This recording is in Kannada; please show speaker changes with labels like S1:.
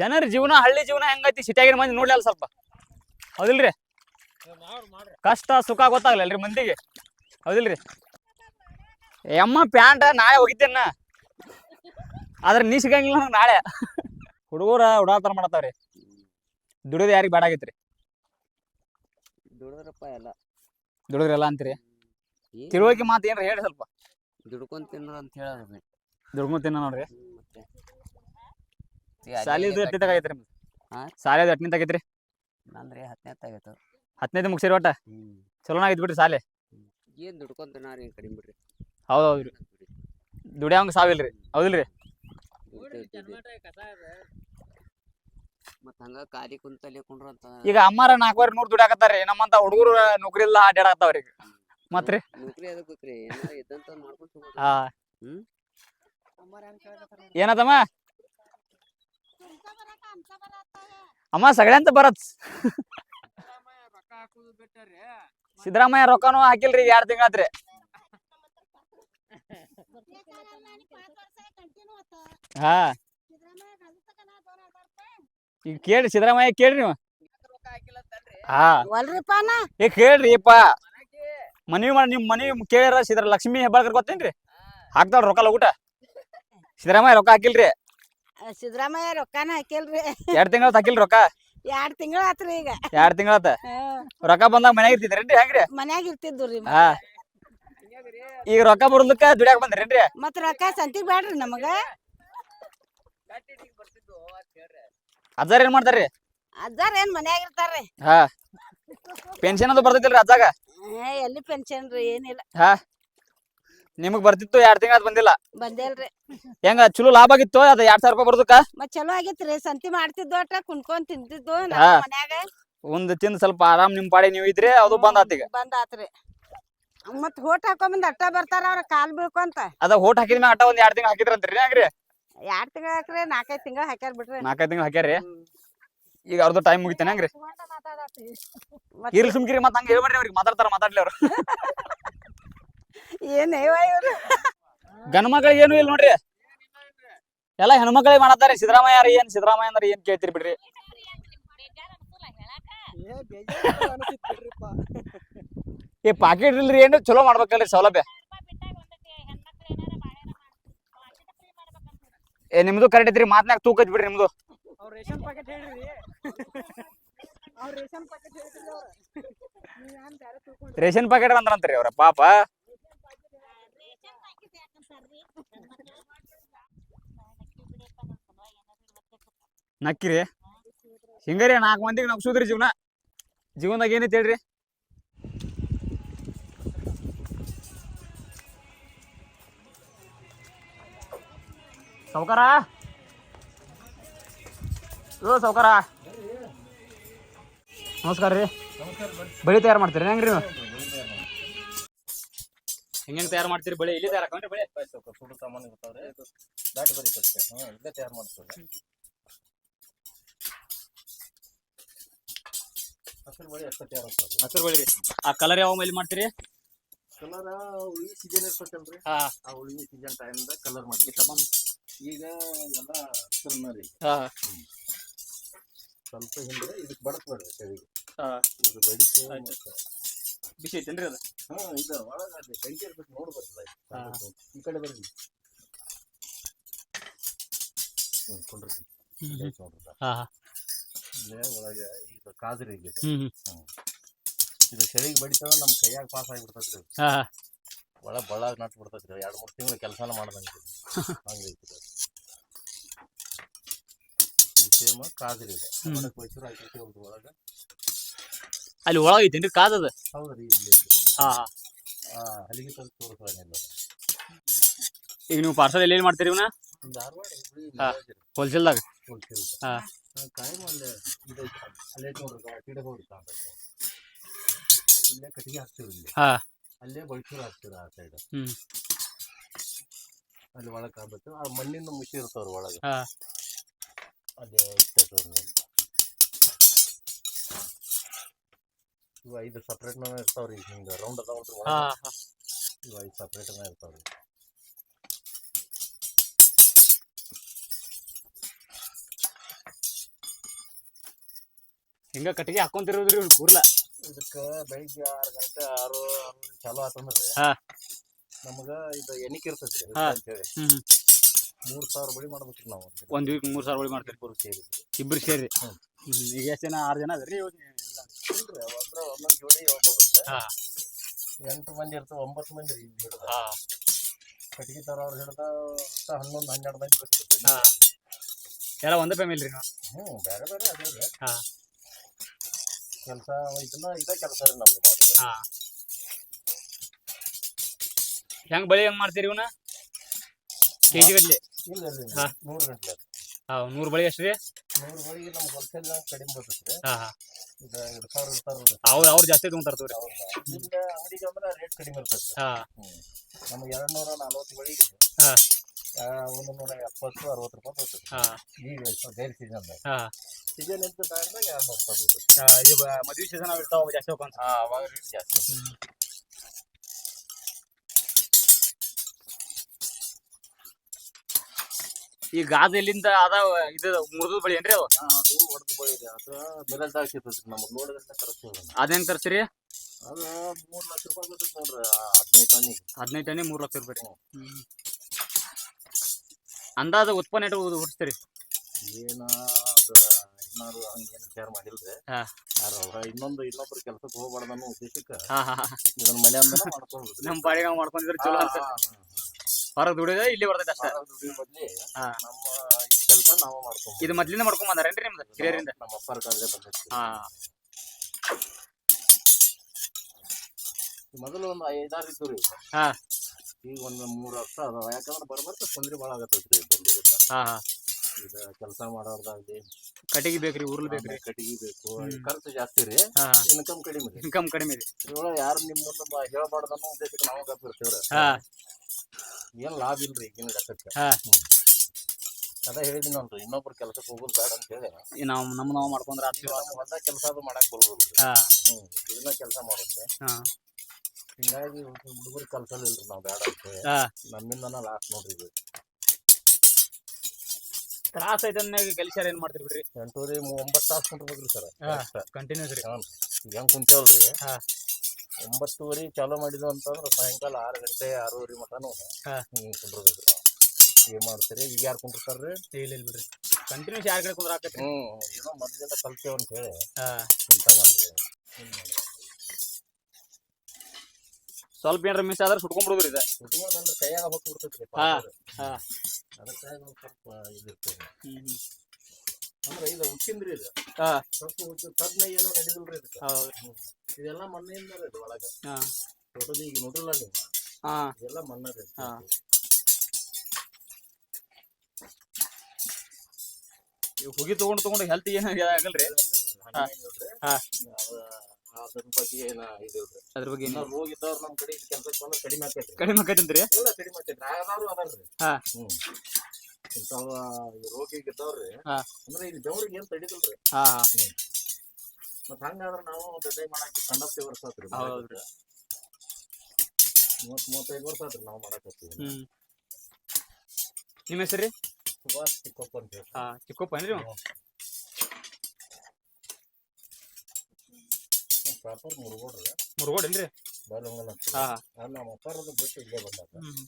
S1: ಜನರ ಜೀವನ ಹಳ್ಳಿ ಜೀವನ ಹೆಂಗೈತಿ? ಸಿಟಿಯಾಗಿನ ಮಂದಿ ನೋಡ್ಲಿ ಅಲ್ಲ ಸ್ವಲ್ಪ. ಹೌದಿಲ್ರಿ? ಕಷ್ಟ ಸುಖ ಗೊತ್ತಾಗ್ಲಲ್ರಿ ಮಂದಿಗೆ. ಹೌದಿಲ್ರಿ? ಎಮ್ಮ ಪ್ಯಾಂಟ ನಾಳೆ ಹೋಗಿದ್ದೇನ ಆದ್ರೆ ನೀ ಸಿಗಂಗಿಲ್ಲ ನಂಗ್ ನಾಳೆ. ಹುಡುಗರ ಉಡಾತರ ಮಾಡತಾವ್ರಿ ದುಡಿದು ಯಾರಿಗೆ ಬೇಡ ಆಗೈತ್ರಿ.
S2: ದುಡಿದ್ರಪ್ಪ ಎಲ್ಲ.
S1: ದುಡಿದ್ರಲ್ಲ ಅಂತೀರಿ? ತಿಳುವಳಿಕೆ ಮಾತು ಏನ್ರಿ ಹೇಳಿ ಸ್ವಲ್ಪ.
S2: ದುಡ್ಕೊಂಡ್ ತಿನ್ನೋದು ಅಂತ ಹೇಳೋದು
S1: ದುಡ್ಕೊಂಡ್ ತಿನ್ನ ನೋಡ್ರಿ. ಎಟ್ನಿ ತಗೈತ್ರಿ.
S2: ಹಾ?
S1: ಎಟ್ನಿ ತಗೈತ್ರಿ?
S2: ನಂದ್ರಿ ಹತ್ತನೇ ತಾಗೈತು
S1: ಹತ್ತನೇದು ಮುಗಿಸಿರಿ ಒಟ್ಟ? ಚಲೋನ ಆಗೈತಿ ಬಿಡ್ರಿ ಶಾಲೆ
S2: ಏನ್ ದುಡ್ಕೊಂತ ತಿನ್ನಾರ ಕಡಿಮೆ ಬಿಡ್ರಿ?
S1: ಹೌದು ಹೌದ್ರಿ ದುಡಿಯೋಂಗ ಸಾವಿಲ್ರಿ. ಹೌದಿಲ್ರಿ?
S2: ಮತ್ತ ಹಂಗ ಖಾಲಿ ಕುಂತಲ್ಲಿ ಕುಂಡ್ರ ಅಂತ
S1: ಈಗ ಅಮ್ಮಾರ ನಾಲ್ಕುವರೆ ನೂರ್ ದುಡಿಯಾಕತ್ತಾರ್ರಿ ನಮ್ಮಂತ ಹುಡುಗರು ನೌಕರಿ ಇಲ್ಲ ಅಡ್ಡಾಡಕತ್ತಾವ್ರಿ ಈಗ. ಮತ್ರಿ
S2: ನೌಕರಿ ಅದಕ್ಕೆ ಬೇಕ್ರಿ. ಏನಾರ ಇದ್ದಂತ ಮಾಡ್ಕೊಂಡ್ ಹೋಗ್ಬೇಕ್ರಿ.
S1: ಹಾ.
S2: ಹ್ಮ್?
S1: ಏನದಮ್ಮ ಅಮ್ಮ ಸಗಳ್ಯಾಂತ ಬರತ್ ಸಿದ್ದರಾಮಯ್ಯ ರೊಕ್ಕನು ಹಾಕಿಲ್ರಿ ಈಗ ಎರಡು ತಿಂಗಳಾತ್ರಿ ಹಾ ಈಗ ಕೇಳ್ರಿ ಸಿದ್ದರಾಮಯ್ಯ ಕೇಳ್ರಿ ನೀವು ಹಾ ಏ ಕೇಳ್ರಿ ಅಪ್ಪ ಮನವಿ ಮಾಡಿ ನಿಮ್ ಮನವಿ ಕೇಳ್ಯಾರ ಸಿದ್ರ ಲಕ್ಷ್ಮಿ ಹೆಬ್ಬಾಳ್ಕರ್ ಗೊತ್ತೇನ್ರಿ ಹಾಕ್ತಾಳ ರೊಕ್ಕ ಊಟ ಸಿದ್ದರಾಮಯ್ಯ ರೊಕ್ಕ ಹಾಕಿಲ್ರಿ
S3: ಸಿದ್ದರಾಮಯ್ಯ ರೊಕ್ಕಾನ ಹಾಕಿಲ್ರಿ.
S1: ಎರಡ್ ತಿಂಗಳ ಹಾಕಿಲ್ರಿ ರೊಕ್ಕ?
S3: ಎರಡ್ ತಿಂಗಳ ಆತ್ರಿ ಈಗ.
S1: ಎರಡ್ ತಿಂಗಳ
S3: ಆತ?
S1: ರೊಕ್ಕ ಬಂದಾಗ ಮನ್ಯಾಗ ಇರ್ತಿದ್ರೇನ್ರಿ ಹೆಂಗ್ರಿ?
S3: ಮನ್ಯಾಗ ಇರ್ತಿದ್ದು ರೀ
S1: ಹಾ. ಈಗ ರೊಕ್ಕ ಬರೋದಕ್ಕ ದುಡ್ಯಾಕ ಬಂದ್ರೇನ್ರಿ?
S3: ಮತ್ತ ರೊಕ್ಕ ಸಂತಿಗ್ ಬ್ಯಾಡ್ರಿ ನಮಗ.
S1: ಅಜ್ಜಾರ್ ಏನ್ ಮಾಡ್ತಾರ್ರಿ?
S3: ಅಜ್ಜಾರ್ ಏನ್ ಮನ್ಯಾಗ ಇರ್ತಾರ್ರಿ.
S1: ಹಾ. ಪೆನ್ಷನ್ ಅದು ಬರ್ತೈತಿಲ್ರಿ ಅಜ್ಜಾಗ?
S3: ಏ, ಎಲ್ಲಿ ಪೆನ್ಷನ್ ರೀ ಏನಿಲ್ಲ.
S1: ಹಾ. ನಿಮಗ್ ಬರ್ತಿತ್ತು ಎರಡ್ ತಿಂಗಳ ಬಂದಿಲ್ಲ?
S3: ಬಂದೇಲ್ರಿ.
S1: ಹೆಂಗ ಚಲೋ ಲಾಭ ಆಗಿತ್ತು? ಅದ ಎರಡ್ ಸಾವಿರ ರೂಪಾಯಿ ಬರ್ದಕ್ಕ?
S3: ಮತ್ ಚಲೋ ಆಗಿತ್ರಿ. ಸಂತಿ ಮಾಡ್ತಿದ್ವು ಅಟ್ಟ ಕುಣ್ಕೊಂಡ್ ತಿಂತಿದ್ವು
S1: ಹಾ.
S3: ನಮ್ಮ ಮನ್ಯಾಗ.
S1: ಒಂದ್ ತಿಂದ್ ಸ್ವಲ್ಪ ಆರಾಮ್ ನಿಮ್ ಪಾಡಿ ನೀವ್ ಇದ್ರಿ ಅದು ಬಂದ್ ಆತ್ ಈಗ.
S3: ಬಂದ್ ಆತ್ರಿ ಮತ್ ಹೋಟ್ ಹಾಕೊಂಬಂದ್ ಅಟ್ಟ ಬರ್ತಾರ ಅವ್ರ ಕಾಲ್ ಬೀಳ್ಕೊಂತ.
S1: ಅದ ಹೋಟ್ ಹಾಕಿದ್ ಮ್ಯಾಗ ಅಟ್ಟ ಒಂದ್ ಎರಡ್ ತಿಂಗಳ ಹಾಕಿದ್ರಂತ್ರಿ ಹೆಂಗ್ರಿ?
S3: ಎರಡ್ ತಿಂಗಳ ಹಾಕ್ರಿ ನಾಲ್ಕೈದ್ ತಿಂಗಳ ಹಾಕ್ಯಾರ ಬಿಡ್ರಿ.
S1: ನಾಲ್ಕೈದು ತಿಂಗಳ ಹಾಕ್ಯಾರಿ ಈಗ ಅವ್ರದ್ದು ಟೈಮ್ ಮುಗಿತೇನೆ ಹೆಂಗ್ರಿ? ಇರ್ಲಿ ಸುಮ್ಕಿರಿ ಮತ್ ಹಂಗ ಹೇಳ್ಬೇಡ್ರಿ ಅವ್ರಿಗೆ ಮಾತಾಡ್ತಾರ ಮಾತಾಡ್ಲಿ ಅವ್ರು.
S3: ಏನ್ ಹೇವ ಇವ್ರು
S1: ಗಂಡ ಮಕ್ಳಿಗೆ ಏನು ಇಲ್ಲ ನೋಡ್ರಿ. ಎಲ್ಲ ಹೆಣ್ಮಕ್ಳಿಗೆ ಮಾಡತ್ತಾರ. ಸಿದ್ದರಾಮಯ್ಯ ರೀ ಏನ್ ಸಿದ್ದರಾಮಯ್ಯ ಅಂದ್ರೆ ಏನ್ ಕೇಳ್ತಿರಿ ಬಿಡ್ರಿ? ಈ ಪಾಕೆಟ್ ಇಲ್ರಿ ಏನು ಚಲೋ ಮಾಡ್ಬೇಕಲ್ರಿ ಸೌಲಭ್ಯ? ಏ ನಿಮ್ದು ಕರೆಕ್ಟ್ ಐತ್ರಿ. ಮಾತ್ನಾಗ ತೂಕ ಐತಿ ಬಿಡ್ರಿ ನಿಮ್ದು.
S4: ಅವ್ರ ರೇಷನ್ ಪ್ಯಾಕೆಟ್ ಬಂದ್ರಂತ್ರಿ ಅವ್ರ ರೇಷನ್ ಪ್ಯಾಕೆಟ್ ಹೇಳ್ತಿಲ್ಲ ಅವ್ರ ನೀವ್ ಏನ್ ಬ್ಯಾರೆ ತಿಳ್ಕೊಂಡ್ರಿ
S1: ರೇಷನ್ ಪ್ಯಾಕೆಟ್ ಅಂದ್ರಂತ್ರಿ ಅವ್ರ ಪಾಪ ನಕ್ಕಿರಿ. ಹಿಂಗರಿ ನಾಲ್ಕು ಮಂದಿಗೆ ನಗ್ಸುದ್ರಿ ಜೀವನ. ಜೀವನದಾಗ ಏನೈತೆ ಹೇಳ್ರಿ? ಸೌಕಾರ ಓ ಸೌಕಾರ ನಮಸ್ಕಾರ ರೀ. ಬಳಿ ತಯಾರು ಮಾಡ್ತೀರಿ ಹೆಂಗ್ರಿ ನೀವು? ಹೆಂಗ್ ತಯಾರು ಮಾಡ್ತೀರಿ ಬಳಿ? ಇಲ್ಲಿ ತಯಾರು ಹಾಕೊಂಡ್ರಿ ಬಳಿ.
S5: ಸುಡು ಸಾಮಾನು ಇರ್ತಾವ್ರಿ ದಾಟ್ ಬರೀ ತಯಾರು ಮಾಡ್ತೇವೆ. ಹಸಿರು ಬಳಿ
S1: ರೀ. ಆ ಕಲರ್ ಯಾವ ಮೇಲೆ ಮಾಡ್ತೀರಿ?
S5: ಕಲರ್ ಉಳಿ ಸೀಸನ್ ಇರ್ತೈತಲ್ರಿ
S1: ಹಾ.
S5: ಆ ಉಳಿ ಸೀಸನ್ ಟೈಮ್ ಕಲರ್ ಮಾಡ್ತೀವಿ. ಈಗ ಎಲ್ಲ ಹಸಿರು ರೀ.
S1: ಹಾ.
S5: ಸ್ವಲ್ಪ ಹಿಂದೆ ಇದಕ್ಕೆ ಬಡಸ್ಬೇಡ್ರಿ ಕವಿಗೆ
S1: ಹಾ.
S5: ಇದು ಬಡಿಸು.
S1: ಬಿಸಿ ಐತೇನ್ರಿ ಅದು?
S5: ಹಾ ಇದು ಒಳಗೆ ಬೆಂಕಿ ಇರ್ಬೇಕು ನೋಡ್ಬೇಕಲ್ಲ. ಈ ಕಡೆ ಬರ್ರಿ. ಹ್ಞೂ ಕೊಂಡ್ರಿ.
S1: ಹಾ ಹಾ.
S5: ಇಲ್ಲೇ ಒಳಗೆ ಈಗ ಕಾದ್ರಿ ಈಗ ಇದು.
S1: ಹ್ಮ್ ಹ್ಮ್.
S5: ಇದು ಚಳಿಗೆ ಬಡಿತದ ನಮ್ಮ ಕೈಯಾಗ ಪಾಸ್ ಆಗಿಬಿಡ್ತೈತ್ರಿ.
S1: ಹಾ ಹಾ.
S5: ಒಳ ಬಳ್ಳಾಗ ನಟ್ ಬಿಡ್ತೈತ್ರಿ ಎರಡು ಮೂರು ತಿಂಗಳು ಕೆಲಸನ ಮಾಡ್ದಂಗೆ ಹಂಗೈತಿ ಇದು. ಈ ಸೇಮ ಕಾದ್ರಿ ಇದು.
S1: ಹ್ಮ್.
S5: ಒಳಗೆ ಮೈಸೂರು ಹಾಕೈತಿ ಒಂದು ಒಳಗೆ.
S1: ಅಲ್ಲಿ ಒಳಗೆ ಐತೇನ್ರಿ ಕಾದದ
S5: ಹೌದ್ರಿ ಇಲ್ಲಿ ಐತಿ.
S1: ಹಾ ಹಾ.
S5: ಆ ಹಲಿಗೆ ತಂದು ತೋರಿಸೋಂಗಿಲ್ಲ
S1: ಈಗ ನೀವು ಪಾರ್ಸಲ್ ಎಲ್ಲಿ ಮಾಡ್ತೀರಿ ಇವನ್ನ?
S5: ಧಾರವಾಡ ಹುಬ್ಳಿ
S1: ಹಾ.
S5: ಇಲ್ಲಿ
S1: ಹೋಲ್ಸೇಲ್ದಾಗ
S5: ಹೋಲ್ಸೇಲ್
S1: ಹಾ.
S5: ಕಾಯಂ ಅಲ್ಲೇ ಇದು ಐತಿ. ಅಲ್ಲೇ ಐತಿ ನೋಡ್ರಿ ಆ ಕಡೆ ಹೋಗ್ರಿ ಕಾಣ್ತೈತೆ. ಇಲ್ಲೇ ಕಟ್ಟಿಗೆ ಹಾಕ್ತೀವಿ ಇಲ್ಲಿ
S1: ಹಾ.
S5: ಅಲ್ಲೇ ಬಳ್ಸೂರು ಹಾಕ್ತೀವಿ ಆ ಸೈಡ್
S1: ಹ್ಮ್.
S5: ಅಲ್ಲಿ ಒಳಗೆ ಕಾಣ್ಬೇಕು ಆ ಮಣ್ಣಿನ ಮುಚ್ಚಿ ಇರ್ತಾವ್ರಿ ಒಳಗೆ
S1: ಹಾ.
S5: ಅದೇ ಇರ್ತೈತೆ ನೋಡಿ. ಇವು ಐದು ಸಪ್ರೇಟ್ನ ಇರ್ತಾವ್ರಿ ಹಿಂಗೆ ರೌಂಡ್ ಅದಾವಲ್ರಿ ಒಳಗೆ
S1: ಹಾ ಹಾ
S5: ಇವು ಐದು ಸಪ್ರೇಟ್ನ ಇರ್ತಾವ್ರಿ
S1: ಹಿಂಗ ಕಟ್ಟಿಗೆ ಹಾಕೊಂತಿರೋದ್ರಿ ಇವ್ರು ಕೂರ್ಲ.
S5: ಇದಕ್ಕ ಬೆಳಿಗ್ಗೆ ಆರು ಗಂಟೆ ಆರು ಆರು ಚಾಲು ಆತಂದ್ರೆ.
S1: ಹಾ.
S5: ನಮಗ ಇದು ಎಣಿಕೆ ರೀ
S1: ಹಾ.
S5: ಅಂತೇಳಿ.
S1: ಹ್ಮ್
S5: ಮೂರ್ ಸಾವಿರ ಬಳಿ ಮಾಡ್ಬೇಕ್ರಿ ನಾವು ಒಂದು
S1: ಒಂದ್ ವೀಕ್ ಮೂರ್ ಸಾವಿರ ಬಳಿ ಮಾಡ್ತೀರಿ.
S5: ಇಬ್ಬರು ಸೇರಿ.
S1: ಇಬ್ರು ಸೇರಿ.
S5: ಹ್ಮ್.
S1: ಹ್ಮ್. ಈಗ ಎಷ್ಟ್ ಜನ? ಆರ್ ಜನ ಅದ್ರಿ
S5: ಇಲ್ರಿ ಒಂದ್ರ ಒಂದೊಂದು ಜೋಡಿ ಒಬ್ಬೊಬ್ರಿಗೆ
S1: ಹಾ.
S5: ಎಂಟು ಮಂದಿ ಇರ್ತವೆ ಒಂಬತ್ತು ಮಂದಿ ರೀ ಇಲ್ಲಿ ಹಿಡ್ದ.
S1: ಹಾ.
S5: ಕಟ್ಟಿಗೆ ಅವ್ರು ಹಿಡ್ದ ಒಟ್ಟ ಹನ್ನೊಂದು ಹನ್ನೆರಡು ಮಂದಿ ಬರ್ತೈತಿ
S1: ಹಾ. ಎಲ್ಲ ಒಂದೇ ಫ್ಯಾಮಿಲಿ ರೀ
S5: ಹ್ಞೂ ಬೇರೆ ಬೇರೆ ಅದೇ ರೀ
S1: ಹಾ.
S5: ಕೆಲಸ ಇದನ್ನ ಇದೇ ಕೆಲಸ ರೀ ನಮ್ಗೆ ಮಾಡೋದು.
S1: ಹಾ. ಹೆಂಗ್ ಬಳಿ ಹೆಂಗ್ ಮಾಡ್ತೀರಿ ಇವನ್ನ? ಕೆಜಿ ಜಿ
S5: ಇಲ್ಲ ಇಲ್ಲ ಇಲ್ಲ.
S1: ಹಾ.
S5: ನೂರು ಗಂಟೆ
S1: ಹಾ ನೂರ್ ಬಳಿ ಎಷ್ಟ್ರಿ?
S5: ನೂರು ಬಳಿಗೆ ನಮ್ಗೆ ಹೋಲ್ಸೇಲ್ ಕಡಿಮೆ ಬರ್ತೈತ್ರಿ.
S1: ಹಾ ಹಾ.
S5: ಇದು ಎರಡು ಸಾವಿರ ಇರ್ತಾರಲ್ಲ
S1: ಅವ್ರು ಅವ್ರು ಜಾಸ್ತಿ ತಗೊಂತಾರ ತಗೋರಿ.
S5: ಇಲ್ಲಿಂದ ಅಂಗಡಿಗೆ ಅಂದ್ರೆ ರೇಟ್ ಕಡಿಮೆ ಇರ್ತೈತಿ
S1: ಹಾ.
S5: ನಮ್ಗೆ ಎರಡು ನೂರ ನಲ್ವತ್ತು ಬಳಿಗೆ
S1: ಹಾ.
S5: ಒಂದು ನೂರ ಎಪ್ಪತ್ತು ಅರವತ್ತು ರೂಪಾಯಿ ಬರ್ತದೆ
S1: ಹಾ.
S5: ಈಗ ಬೇರೆ ಸೀಸನ್ದಾಗ
S1: ಹಾ.
S5: ಸೀಸನ್ ಎಂತ ಟೈಮ್ದಾಗ ಎರಡು ರೂಪಾಯಿ ಬರ್ತೈತಿ
S1: ಆ, ಇದು ಮದ್ವಿ ಸೀಸನ್ ಇರ್ತಾವ ಜಾಸ್ತಿ ಹೋಗಂತ
S5: ಹಾಂ ಅವಾಗ ರೇಟ್ ಜಾಸ್ತಿ
S1: ಈ ಗಾಜ್ ಎಲ್ಲಿಂದ ಅದಾವ ಇದು ಮುರಿದು ಬಳಿ ಏನ್ರಿ ಅವು
S5: ಅದು ಹೊಡೆದು ಬಳಿ ಇದೆ. ಅದು ಮಿರಲ್ ದಾಗ ಸಿಗ್ತದೆ ನಮಗೆ ನೋಡಿದ್ರೆ ತರಿಸ್ತೀವಿ
S1: ಅದೇನ್ ತರ್ಸಿರಿ?
S5: ಅದು ಮೂರು ಲಕ್ಷ ರೂಪಾಯಿ ಬರ್ತದೆ ನೋಡ್ರಿ ಹದಿನೈದು ಟನ್ನಿಗೆ.
S1: ಹದಿನೈದು ಟನ್ನಿ ಮೂರ್ ಲಕ್ಷ ರೂಪಾಯಿ ರೀ. ಅಂದಾಜು ಉತ್ಪನ್ನ ಇಟ್ಟು ಹುಟ್ಟಿಸ್ತೀರಿ
S5: ಏನ ಅದು ಇನ್ನಾರು ಹಂಗೇನು ವಿಚಾರ ಮಾಡಿಲ್ರಿ.
S1: ಹಾ.
S5: ಅವ್ರ ಇನ್ನೊಂದು ಇನ್ನೊಬ್ರು ಕೆಲಸಕ್ಕೆ ಹೋಗ್ಬಾರ್ದು ಅನ್ನೋ ಉದ್ದೇಶಕ್ಕೆ
S1: ಹಾ ಹಾ ಹಾ.
S5: ಇದನ್ನ ಮನೆಯಿಂದ ಮಾಡ್ಕೊಂಡ್ಬಿಡ್ರಿ
S1: ನಮ್ಮ ಬಾಡಿಗೆ ನಾವ್ ಮಾಡ್ಕೊಂಡಿದ್ರೆ ಚಲೋ ಅಂತ. ಹೊರಗೆ ದುಡಿದ ಇಲ್ಲಿ ಬರ್ತೈತೆ ಅಷ್ಟೇ.
S5: ಬದ್ಲಿ
S1: ಹಾ.
S5: ನಮ್ಮ ಕೆಲಸ ನಾವು ಮಾಡ್ಕೊಂಡ್
S1: ಇದು ಮೊದ್ಲಿಂದ ಮಾಡ್ಕೊಂಡ್ ಬಂದಾರೇನ್ರಿ ನಿಮ್ದು ಹಿರಿಯರಿಂದ?
S5: ನಮ್ಮ ಅಪ್ಪರ ಕಾಲದೇ ಬಂದೈತಿ
S1: ಹಾ.
S5: ಮೊದಲು ಒಂದು ಐದಾರು ಇದ್ದು ರೀ
S1: ಹಾ.
S5: ಈಗ ಒಂದು ಮೂರು ವರ್ಷ ಅದಾವ. ಯಾಕಂದ್ರೆ ಬರ್ಬರ್ತ ತೊಂದ್ರೆ ಭಾಳ ಆಗತ್ತೈತ್ರಿ ಬಂದಿದ್ದಕ್ಕ
S1: ಹಾ ಹಾ.
S5: ಇದು ಕೆಲಸ ಮಾಡೋರ್ದಾಗ್ಲಿ
S1: ಕಟಗಿ ಬೇಕ್ರಿ ಉರ್ಲ್ ಬೇಕ್ರಿ.
S5: ಕಟಗಿ ಕಟ್ಟಿಗೆ ಬೇಕು. ಖರ್ಚು ಜಾಸ್ತಿ ರೀ.
S1: ಹಾ
S5: ಇನ್ಕಮ್ ಕಡಿಮೆ ರೀ.
S1: ಇನ್ಕಮ್ ಕಡಿಮೆ ರೀ.
S5: ಇದ್ರೊಳಗೆ ಯಾರು ನಿಮ್ಮ ಮುಂದೆ ಹೇಳ್ಬಾರ್ದು ಅನ್ನೋ ಉದ್ದೇಶಕ್ಕೆ ನಾವು ಗಪ್ ಇರ್ತೀವ್ರಿ
S1: ಹಾ.
S5: ಏನ್ ಲಾಭ ಇಲ್ರಿ ಈಗಿನ ಲೆಕ್ಕಕ್ಕೆ.
S1: ಹಾ.
S5: ಹ್ಮ್. ಅದ ಹೇಳಿದಿನಲ್ರಿ ಇನ್ನೊಬ್ರು ಕೆಲಸಕ್ಕೆ ಹೋಗೋದು ಬೇಡ ಅಂತ ಹೇಳಿ
S1: ಈ ನಾವ್ ನಮ್ ನಾವ್ ಮಾಡ್ಕೊಂಡ್ರ
S5: ನಮ್ಮ ಕೆಲಸ ಅದು ಮಾಡಕ್ ಬರ್ಬೋದು
S1: ಹಾ.
S5: ಹ್ಮ್. ಇದನ್ನ ಕೆಲಸ ಮಾಡುತ್ತೆ.
S1: ಹಾ.
S5: ಹಿಂಗಾಗಿ ಹುಡುಗರು ಕಲ್ಸಲಿಲ್ಲ ನಾವು ಬೇಡ ಅಂತ
S1: ಹಾ.
S5: ನಮ್ಮಿಂದನ ಲಾಸ್ಟ್ ನೋಡ್ರಿ ಇದು.
S1: ತ್ರಾಸ ಐತನ್ನಾಗ ಕೆಲ್ಸಾರ ಏನ್ ಮಾಡ್ತೀರಿ ಬಿಡ್ರಿ?
S5: ಎಂಟೂರಿ ಒಂಬತ್ತು ತಾಸು ಕುಂಟ್ಬೇಕ್ರಿ ಸರ್.
S1: ಹಾ. ಕಂಟಿನ್ಯೂಸ್ ರೀ.
S5: ಈಗ ಹೆಂಗ್ ಕುಂತೇವಲ್ರಿ
S1: ಹಾ.
S5: ಒಂಬತ್ತುವರೆ ಚಾಲೂ ಮಾಡಿದ್ವು ಅಂತಂದ್ರೆ ಸಾಯಂಕಾಲ ಆರು ಗಂಟೆ ಆರೂವರೆ ಮಟನು
S1: ಹಾ.
S5: ಹಿಂಗ್ ಕುಂಡ್ರಬೇಕ್ರಿ ನಾವು. ಏನ್ ಮಾಡ್ತೀರಿ? ಈಗ ಯಾರು ಕುಂಟಿರ್ತಾರ್ರಿ
S1: ಇಲ್ಲ ಇಲ್ಲ ಬಿಡ್ರಿ. ಕಂಟಿನ್ಯೂಸ್ ಯಾರ ಕಡೆ ಕುಂದ್ರ
S5: ಹ್ಮ್ ಏನೋ ಮೊದಲಿಂದ ಕಲ್ತೇವಂತ ಅಂತ ಹೇಳಿ.
S1: ಹಾ.
S5: ಕುಂತಾನಲ್ರಿ
S1: ಸ್ವಲ್ಪ ಏನ್ರ ಮಿಸ್ ಆದ್ರೆ ಸುಟ್ಕೊಂಡ್ಬಿಡುದ್ರಿ ಇದು
S5: ಕೈಯಾಗ ಹೊತ್ತು ಬಿಡ್ತೈತ್ರಿ
S1: ಹಾ. ಹಾ.
S5: ಅದಕ್ಕೆ ಒಂದ್ ಸ್ವಲ್ಪ ಇದಿರ್ತದೆ
S1: ಹ್ಮ್
S5: ಅಂದ್ರೆ ಇದು ಉಕ್ಕಿಂದ್ರಿ ಇದು.
S1: ಹಾ.
S5: ಸ್ವಲ್ಪ ಉಕ್ಕಿ ತದ್ನ ಏನೋ ನಡಿದಿಲ್ರಿ ಇದಕ್ಕೆ.
S1: ಹೌದು.
S5: ಇದೆಲ್ಲ ಮಣ್ಣಿಂದ ಇದು ಒಳಗೆ.
S1: ಹಾ.
S5: ದೊಡ್ಡದು ಈಗ ನೋಡಿಲ್ಲ ನೀವು?
S1: ಹಾ.
S5: ಇದೆಲ್ಲ ಮಣ್ಣದ.
S1: ಹಾ. ಇವ್ ಹುಗಿ ತಗೊಂಡ್ ತಗೊಂಡು ಹೆಲ್ತ್ ಏನ್ ಆಗಲ್ರಿ? ಹಾ. ಹಾ.
S5: ಅದ್ರ ಬಗ್ಗೆ ಏನ
S1: ಅದ್ರ
S5: ನಮ್ ಕಡೆ ಕೆಲ್ಸಕ್ಕೆ ಬಂದ್ರೆ ಕಡಿಮೆ ಆಕೈತಿ
S1: ಕಡಿಮೆ ಆಕೈತಂತ್ರಿ
S5: ಎಲ್ಲ ಕಡಿಮೆ ಆಕೈತ್ರಿ. ಆದವ್ರು ಅದಲ್ರಿ.
S1: ಹಾ.
S5: ಹ್ಮ್. ಇಂಥವ ರೋಗಿಗೆ ಇದ್ದವ್ರಿ
S1: ಹಾ.
S5: ಅಂದ್ರೆ ಈಗ ಬೆವ್ರಿಗೆ ಏನ್ ತಡಿದಿಲ್ರಿ
S1: ಹಾ
S5: ಮತ್ ಹಂಗಾದ್ರ ನಾವು ದಂಧೆ ಮಾಡಕ್ ಕಂಡಪ್ತಿ ವರ್ಷ ಆತ್ರಿ
S1: ಹೌದ್ರಿ.
S5: ಮೂವತ್ ಮೂವತ್ತೈದು ವರ್ಷ ಆತ್ರಿ ನಾವು ಮಾಡಕತ್ತೀವಿ.
S1: ಹ್ಮ್. ನಿಮ್ಮ ಹೆಸರಿ?
S5: ಸುಭಾಷ್ ಚಿಕ್ಕಪ್ಪ ಅಂತ ಹೇಳಿ
S1: ಹಾ ಚಿಕ್ಕಪ್ಪ ಏನ್ರಿ ಇವ?
S5: ಪ್ರಾಪರ್ ಮುರುಗೋಡ್ರಿ.
S1: ಮುರುಗೋಡ್ ಏನ್ರಿ?
S5: ಅಂತ.
S1: ಹಾ.
S5: ನಮ್ಮ ಅಪ್ಪಾರದು ಬಿಟ್ಟು ಇಲ್ಲೇ ಬಂದಾಗ
S1: ಹ್ಮ್.